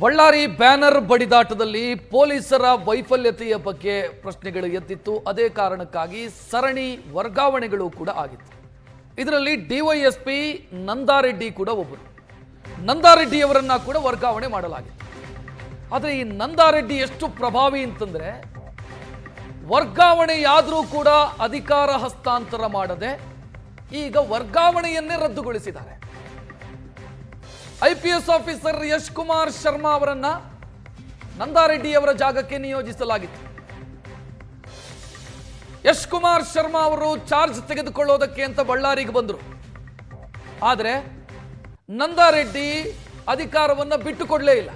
Ballari banner ಬಡಿದಾಟದಲ್ಲಿ ಪೊಲೀಸರ ವೈಫಲ್ಯತೆಯ ಬಗ್ಗೆ ಪ್ರಶ್ನೆಗಳು ಎದ್ದಿತ್ತು. ಅದೇ ಕಾರಣಕ್ಕಾಗಿ ಸರಣಿ ವರ್ಗಾವಣೆಗಳು ಕೂಡ ಆಗಿತ್ತು. ಇದರಲ್ಲಿ ಡಿವೈಎಸ್ಪಿ ನಂದಾರೆಡ್ಡಿ ಕೂಡ ಒಬ್ಬರು. ನಂದಾರೆಡ್ಡಿಯವರನ್ನ ಕೂಡ ವರ್ಗಾವಣೆ ಮಾಡಲಾಗಿತ್ತು. ಆದರೆ ಈ ನಂದಾರೆಡ್ಡಿ ಎಷ್ಟು ಪ್ರಭಾವಿ ಅಂತಂದ್ರೆ, ವರ್ಗಾವಣೆಯಾದರೂ ಕೂಡ ಅಧಿಕಾರ ಹಸ್ತಾಂತರ ಮಾಡದೆ ಈಗ ವರ್ಗಾವಣೆಯನ್ನೇ ರದ್ದುಗೊಳಿಸಿದ್ದಾರೆ. I P S officer Yash Kumar Sharma ಅವರನ್ನ ನಂದಾರೆಡ್ಡಿ ಅವರ ಜಾಗಕ್ಕೆ ನಿಯೋಜಿಸಲಾಗಿತ್ತು. ಯಶ್ ಕುಮಾರ್ ಶರ್ಮಾ ಅವರು ಚಾರ್ಜ್ ತೆಗೆದುಕೊಳ್ಳೋದಕ್ಕೆ ಅಂತ ಬಳ್ಳಾರಿಗೆ ಬಂದರು. ಆದರೆ ನಂದಾರೆಡ್ಡಿ ಅಧಿಕಾರವನ್ನ ಬಿಟ್ಟುಕೊಡಲೇ ಇಲ್ಲ.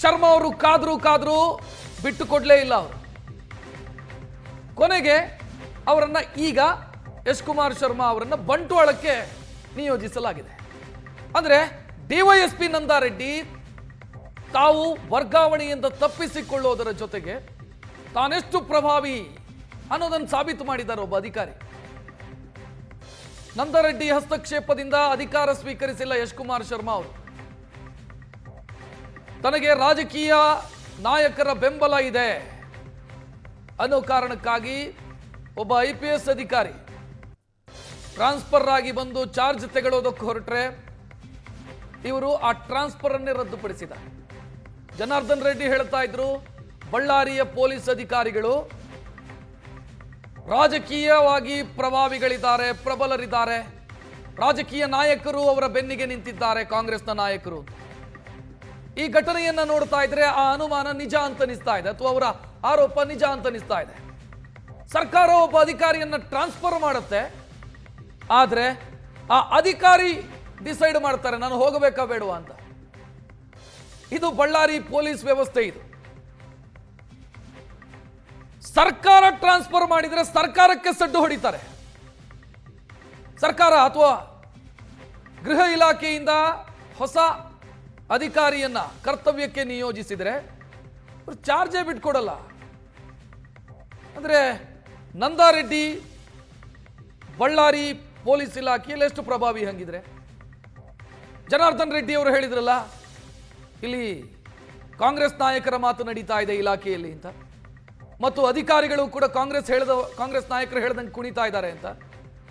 ಶರ್ಮಾ ಅವರು ಕಾದ್ರು ಕಾದ್ರು ಬಿಟ್ಟುಕೊಡಲೇ ಇಲ್ಲ ಅವರು. ಕೊನೆಗೆ ಅವರನ್ನ ಈಗ ಯಶ್ ಕುಮಾರ್ ಶರ್ಮಾ ಅವರನ್ನ ಬಂಟ್ವಾಳಕ್ಕೆ ನಿಯೋಜಿಸಲಾಗಿದೆ. ಅಂದರೆ ಡಿವೈಎಸ್ಪಿ ನಂದಾರೆಡ್ಡಿ ತಾವು ವರ್ಗಾವಣೆಯಿಂದ ತಪ್ಪಿಸಿಕೊಳ್ಳೋದರ ಜೊತೆಗೆ ತಾನೆಷ್ಟು ಪ್ರಭಾವಿ ಅನ್ನೋದನ್ನು ಸಾಬೀತು ಮಾಡಿದ್ದಾರೆ ಒಬ್ಬ ಅಧಿಕಾರಿ. ನಂದಾರೆಡ್ಡಿ ಹಸ್ತಕ್ಷೇಪದಿಂದ ಅಧಿಕಾರ ಸ್ವೀಕರಿಸಿಲ್ಲ ಯಶ್ ಕುಮಾರ್ ಶರ್ಮಾ ಅವರು. ತನಗೆ ರಾಜಕೀಯ ನಾಯಕರ ಬೆಂಬಲ ಇದೆ ಅನ್ನೋ ಕಾರಣಕ್ಕಾಗಿ ಒಬ್ಬ ಐ ಪಿ ಎಸ್ ಅಧಿಕಾರಿ ಟ್ರಾನ್ಸ್ಫರ್ ಆಗಿ ಬಂದು ಚಾರ್ಜ್ ತೆಗೊಳ್ಳೋದಕ್ಕೆ ಹೊರಟ್ರೆ ಇವರು ಆ ಟ್ರಾನ್ಸ್ಫರ್ ಅನ್ನೇ ರದ್ದುಪಡಿಸಿದ. ಜನಾರ್ದನ್ ರೆಡ್ಡಿ ಹೇಳ್ತಾ ಇದ್ರು, ಬಳ್ಳಾರಿಯ ಪೊಲೀಸ್ ಅಧಿಕಾರಿಗಳು ರಾಜಕೀಯವಾಗಿ ಪ್ರಭಾವಿಗಳಿದ್ದಾರೆ, ಪ್ರಬಲರಿದ್ದಾರೆ. ರಾಜಕೀಯ ನಾಯಕರು ಅವರ ಬೆನ್ನಿಗೆ ನಿಂತಿದ್ದಾರೆ, ಕಾಂಗ್ರೆಸ್ನ ನಾಯಕರು ಈ ಘಟನೆಯನ್ನ ನೋಡ್ತಾ ಇದ್ರೆ ಆ ಅನುಮಾನ ನಿಜ ಅಂತ ಅನಿಸ್ತಾ ಇದೆ, ಅಥವಾ ಅವರ ಆರೋಪ ನಿಜ ಅಂತ ಅನಿಸ್ತಾ ಇದೆ. ಸರ್ಕಾರ ಒಬ್ಬ ಅಧಿಕಾರಿಯನ್ನ ಟ್ರಾನ್ಸ್ಫರ್ ಮಾಡುತ್ತೆ ಆದ್ರೆ ಆ ಅಧಿಕಾರಿ ಡಿಸೈಡ್ ಮಾಡ್ತಾರೆ, ನಾನು ಹೋಗಬೇಕಾ ಬೇಡವಾ ಅಂತ. ಇದು ಬಳ್ಳಾರಿ ಪೊಲೀಸ್ ವ್ಯವಸ್ಥೆ ಇದು. ಸರ್ಕಾರ ಟ್ರಾನ್ಸ್ಫರ್ ಮಾಡಿದ್ರೆ ಸರ್ಕಾರಕ್ಕೆ ಸಡ್ಡು ಹೊಡಿತಾರೆ. ಸರ್ಕಾರ ಅಥವಾ ಗೃಹ ಇಲಾಖೆಯಿಂದ ಹೊಸ ಅಧಿಕಾರಿಯನ್ನ ಕರ್ತವ್ಯಕ್ಕೆ ನಿಯೋಜಿಸಿದರೆ ಅವ್ರು ಚಾರ್ಜೇ ಬಿಟ್ಕೊಡಲ್ಲ. ಅಂದರೆ ನಂದಾರೆಡ್ಡಿ ಬಳ್ಳಾರಿ ಪೊಲೀಸ್ ಇಲಾಖೆಯಲ್ಲಿ ಎಷ್ಟು ಪ್ರಭಾವಿ ಹಂಗಿದ್ರೆ? ಜನಾರ್ದನ್ ರೆಡ್ಡಿ ಅವರು ಹೇಳಿದ್ರಲ್ಲ, ಇಲ್ಲಿ ಕಾಂಗ್ರೆಸ್ ನಾಯಕರ ಮಾತು ನಡೀತಾ ಇದೆ ಇಲಾಖೆಯಲ್ಲಿ ಅಂತ. ಮತ್ತು ಅಧಿಕಾರಿಗಳು ಕೂಡ ಕಾಂಗ್ರೆಸ್ ಹೇಳಿದ, ಕಾಂಗ್ರೆಸ್ ನಾಯಕರು ಹೇಳ್ದಂಗೆ ಕುಣಿತಾ ಇದ್ದಾರೆ ಅಂತ.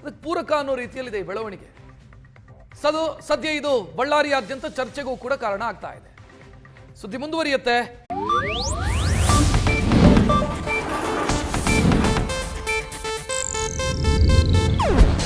ಅದಕ್ಕೆ ಪೂರಕ ಅನ್ನೋ ರೀತಿಯಲ್ಲಿದೆ ಈ ಬೆಳವಣಿಗೆ. ಸದು, ಸದ್ಯ ಇದು ಬಳ್ಳಾರಿಯಾದ್ಯಂತ ಚರ್ಚೆಗೂ ಕೂಡ ಕಾರಣ ಆಗ್ತಾ ಇದೆ. ಸುದ್ದಿ ಮುಂದುವರಿಯುತ್ತೆ.